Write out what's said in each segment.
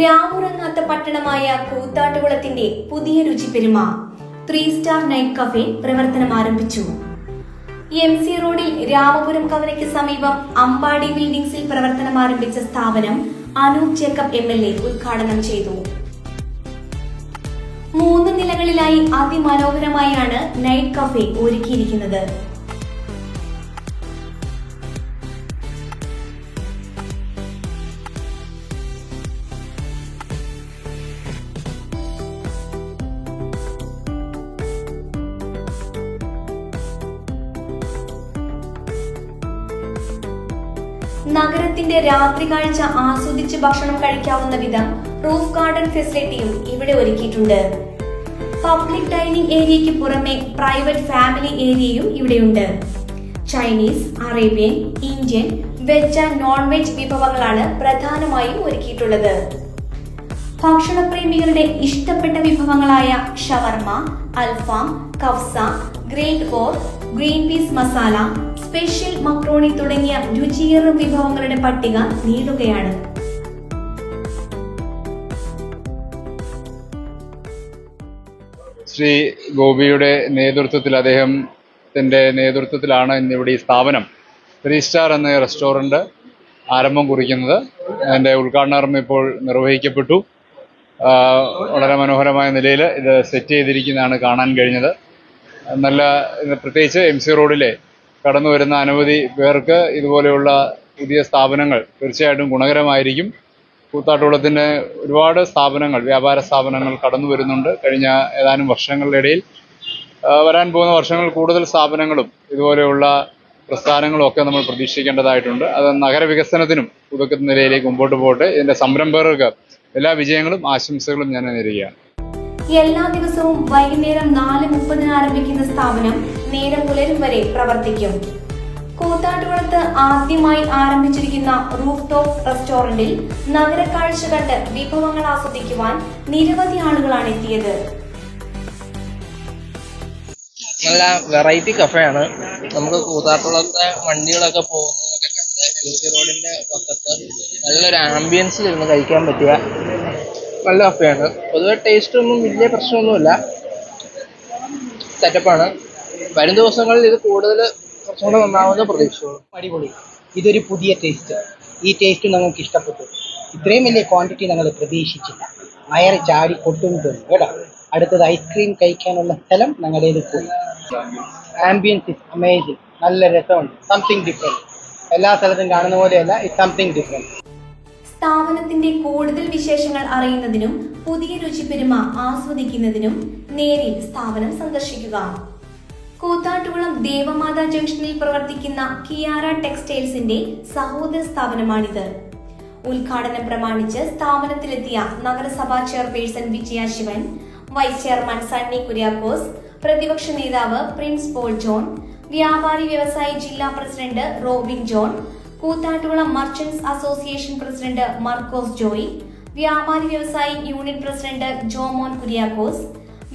രാമുറങ്ങാത്ത പട്ടണമായ കൂത്താട്ടുകുളത്തിന്റെ പുതിയ രുചിപ്പെരുമ ത്രീ സ്റ്റാർ നൈറ്റ് കഫേ പ്രവർത്തനം ആരംഭിച്ചു. എം സി റോഡിൽ രാമപുരം കവലയ്ക്ക് സമീപം അമ്പാടി ബിൽഡിംഗ്സിൽ പ്രവർത്തനം ആരംഭിച്ച സ്ഥാപനം Anoop Jacob M L A ഉദ്ഘാടനം ചെയ്തു. മൂന്ന് നിലകളിലായി അതിമനോഹരമായാണ് നൈറ്റ് കഫേ ഒരുക്കിയിരിക്കുന്നത്. നഗരത്തിന്റെ രാത്രി കാഴ്ച ആസ്വദിച്ച് ഭക്ഷണം കഴിക്കാവുന്ന വിധം റൂഫ് ഗാർഡൻ ഫെസിലിറ്റിയും ഇവിടെ ഒരുക്കിയിട്ടുണ്ട്. പബ്ലിക് ഡൈനിങ് ഏരിയയ്ക്ക് പുറമെ പ്രൈവറ്റ് ഫാമിലി ഏരിയയും ഇവിടെയുണ്ട്. Chinese Arabian Indian veg and non veg വിഭവങ്ങളാണ് പ്രധാനമായും ഒരുക്കിയിട്ടുള്ളത്. ഭക്ഷണപ്രേമികളുടെ ഇഷ്ടപ്പെട്ട വിഭവങ്ങളായ ഷവർമ അൽഫാം കഫ്സ great or green peas masala special macaroni തുടങ്ങിയ രുചിയേറും വിഭവങ്ങളുടെ പട്ടിക നീളുകയാണ് ശ്രീ ഗോപിയുടെ നേതൃത്വത്തിൽ അദ്ദേഹത്തിന്റെ നേതൃത്വത്തിലാണ് ഇന്നിവിടെ ഈ സ്ഥാപനം. ത്രീ സ്റ്റാർ എന്ന റെസ്റ്റോറന്റ് ആരംഭം കുറിക്കുന്നത്. അതിന്റെ ഉദ്ഘാടനം ഇപ്പോൾ നിർവഹിക്കപ്പെട്ടു. വളരെ മനോഹരമായ നിലയിൽ ഇത് സെറ്റ് ചെയ്തിരിക്കുന്നതാണ് കാണാൻ കഴിഞ്ഞത്. നല്ല പ്രത്യേകിച്ച് എം സി റോഡിലെ കടന്നു വരുന്ന അനവധി പേർക്ക് ഇതുപോലെയുള്ള പുതിയ സ്ഥാപനങ്ങൾ തീർച്ചയായിട്ടും ഗുണകരമായിരിക്കും. കൂത്താട്ടുകുളത്തിന്റെ ഒരുപാട് സ്ഥാപനങ്ങൾ വ്യാപാര സ്ഥാപനങ്ങൾ കടന്നു വരുന്നുണ്ട്. കഴിഞ്ഞ ഏതാനും വർഷങ്ങളുടെ ഇടയിൽ വരാൻ പോകുന്ന വർഷങ്ങൾ കൂടുതൽ സ്ഥാപനങ്ങളും ഇതുപോലെയുള്ള പ്രസ്ഥാനങ്ങളും ഒക്കെ നമ്മൾ പ്രതീക്ഷിക്കേണ്ടതായിട്ടുണ്ട്. അത് നഗരവികസനത്തിനും പുതുക്കുന്ന നിലയിലേക്ക് മുമ്പോട്ട് പോകട്ടെ. ഇതിന്റെ സംരംഭകർക്ക് എല്ലാ വിജയങ്ങളും ആശംസകളും ഞാൻ നേരുകയാണ്. എല്ലാ ദിവസവും വൈകുന്നേരം നാല് മുപ്പതിന് ആരംഭിക്കുന്ന സ്ഥാപനം നേരം പുലരും വരെ പ്രവർത്തിക്കും. കൂത്താട്ടുകുളത്ത് ആദ്യമായി ആരംഭിച്ചിരിക്കുന്ന റൂഫ് ടോപ്പ് റെസ്റ്റോറന്റിൽ നഗരക്കാഴ്ച കണ്ട് വിഭവങ്ങൾ ആസ്വദിക്കുവാൻ നിരവധി ആളുകളാണ് എത്തിയത്. നല്ല വെറൈറ്റി കഫേയാണ് നമുക്ക് കൂത്താട്ടുളത്തെ വണ്ടികളൊക്കെ പോകുന്നതൊക്കെ കണ്ട് റോഡിന്റെ പക്കത്ത് നല്ലൊരു ആംബിയൻസിൽ ഇരുന്ന് കഴിക്കാൻ പറ്റിയ നല്ല കഫയാണ്. പൊതുവെ ടേസ്റ്റ് ഒന്നും വലിയ പ്രശ്നമൊന്നുമില്ല. സെറ്റപ്പാണ് വരും ദിവസങ്ങളിൽ ഇത് കൂടുതൽ കുറച്ചും കൂടെ നന്നാവുന്ന പ്രതീക്ഷയുള്ളൂ അടിപൊളി. ഇതൊരു പുതിയ ടേസ്റ്റ് ഈ ടേസ്റ്റ് ഞങ്ങൾക്ക് ഇഷ്ടപ്പെട്ടു. ഇത്രയും വലിയ ക്വാണ്ടിറ്റി ഞങ്ങൾ പ്രതീക്ഷിച്ചില്ല. വയറ് ചാടി കൊട്ടും കേട്ടോ? അടുത്തത് ഐസ്ക്രീം കഴിക്കാനുള്ള സ്ഥലം ഞങ്ങളുടേത് പോയി. ആംബിയൻസ് ഇസ് അമേസിങ് നല്ല രസമുണ്ട്. സംതിങ് ഡിഫറെന്റ് എല്ലാ സ്ഥലത്തും കാണുന്ന പോലെയല്ല ഇറ്റ് സംതിങ് ഡിഫറെന്റ് സ്ഥാപനത്തിന്റെ കൂടുതൽ വിശേഷങ്ങൾ അറിയുന്നതിനും പുതിയ രുചിപ്പെരുമ ആസ്വദിക്കുന്നതിനും നേരിൽ സ്ഥാപനം സന്ദർശിക്കുക. കൂത്താട്ടുകുളം ദേവമാതാ ജംഗ്ഷനിൽ പ്രവർത്തിക്കുന്ന കിയാര ടെക്സ്റ്റൈൽസിന്റെ സഹോദര സ്ഥാപനമാണിത്. ഉദ്ഘാടനം പ്രമാണിച്ച് സ്ഥാപനത്തിലെത്തിയ നഗരസഭാ chairperson Vijaya Shivan vice chairman Sunny Kuriakose പ്രതിപക്ഷ നേതാവ് പ്രിൻസ് പോൾ ജോൺ വ്യാപാരി വ്യവസായി ജില്ലാ president Robin John Koothattukulam merchants association president Markose Joy വ്യാപാരി വ്യവസായി യൂണിറ്റ് പ്രസിഡന്റ് ജോമോൻ കുര്യാക്കോസ്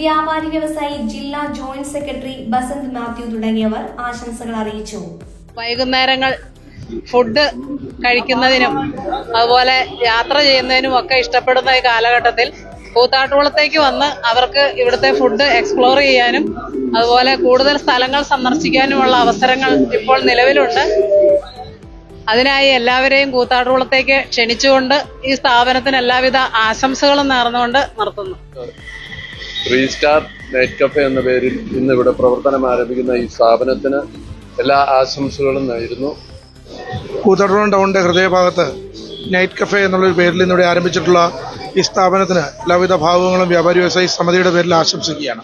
വ്യാപാരി വ്യവസായി ജില്ലാ ജോയിന്റ് സെക്രട്ടറി ബസന്ത് മാത്യു തുടങ്ങിയവർ ആശംസകൾ അറിയിച്ചു. വൈകുന്നേരങ്ങൾ ഫുഡ് കഴിക്കുന്നതിനും അതുപോലെ യാത്ര ചെയ്യുന്നതിനും ഒക്കെ ഇഷ്ടപ്പെടുന്ന ഈ കാലഘട്ടത്തിൽ കൂത്താട്ടുകുളത്തേക്ക് വന്ന് അവർക്ക് ഇവിടുത്തെ ഫുഡ് എക്സ്പ്ലോർ ചെയ്യാനും അതുപോലെ കൂടുതൽ സ്ഥലങ്ങൾ സന്ദർശിക്കാനുമുള്ള അവസരങ്ങൾ ഇപ്പോൾ നിലവിലുണ്ട്. അതിനായി എല്ലാവരെയും കൂത്താട്ടുകുളത്തേക്ക് ക്ഷണിച്ചുകൊണ്ട് ഈ സ്ഥാപനത്തിന് എല്ലാവിധ ആശംസകളും നേർന്നുകൊണ്ട് നിർത്തുന്നു. ത്രീ സ്റ്റാർ നൈറ്റ് കഫേ എന്ന പേരിൽ ഇന്ന് ഇവിടെ പ്രവർത്തനം ആരംഭിക്കുന്ന ഈ സ്ഥാപനത്തിന് എല്ലാ ആശംസകളും നേരുന്നു. കൂത്താട്ടുകുളം ടൗണിന്റെ ഹൃദയഭാഗത്ത് നൈറ്റ് കഫേ എന്നുള്ളൊരു പേരിൽ ഇന്നിവിടെ ആരംഭിച്ചിട്ടുള്ള ഈ സ്ഥാപനത്തിന് എല്ലാവിധ ഭാവങ്ങളും വ്യാപാരി വ്യവസായി സമിതിയുടെ പേരിൽ ആശംസിക്കുകയാണ്.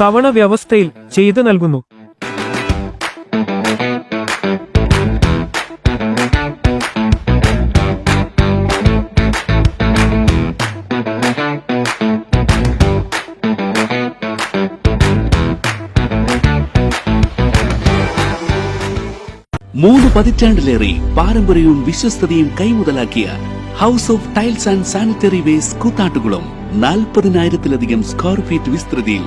തവണ വ്യവസ്ഥയിൽ ചെയ്തു നൽകുന്നു. മൂന്ന് പതിറ്റാണ്ടിലേറെ പാരമ്പര്യവും വിശ്വസ്തതയും കൈമുതലാക്കിയ house of tiles and sanitary waste Koothattukulam നാൽപ്പതിനായിരത്തിലധികം square feet വിസ്തൃതിയിൽ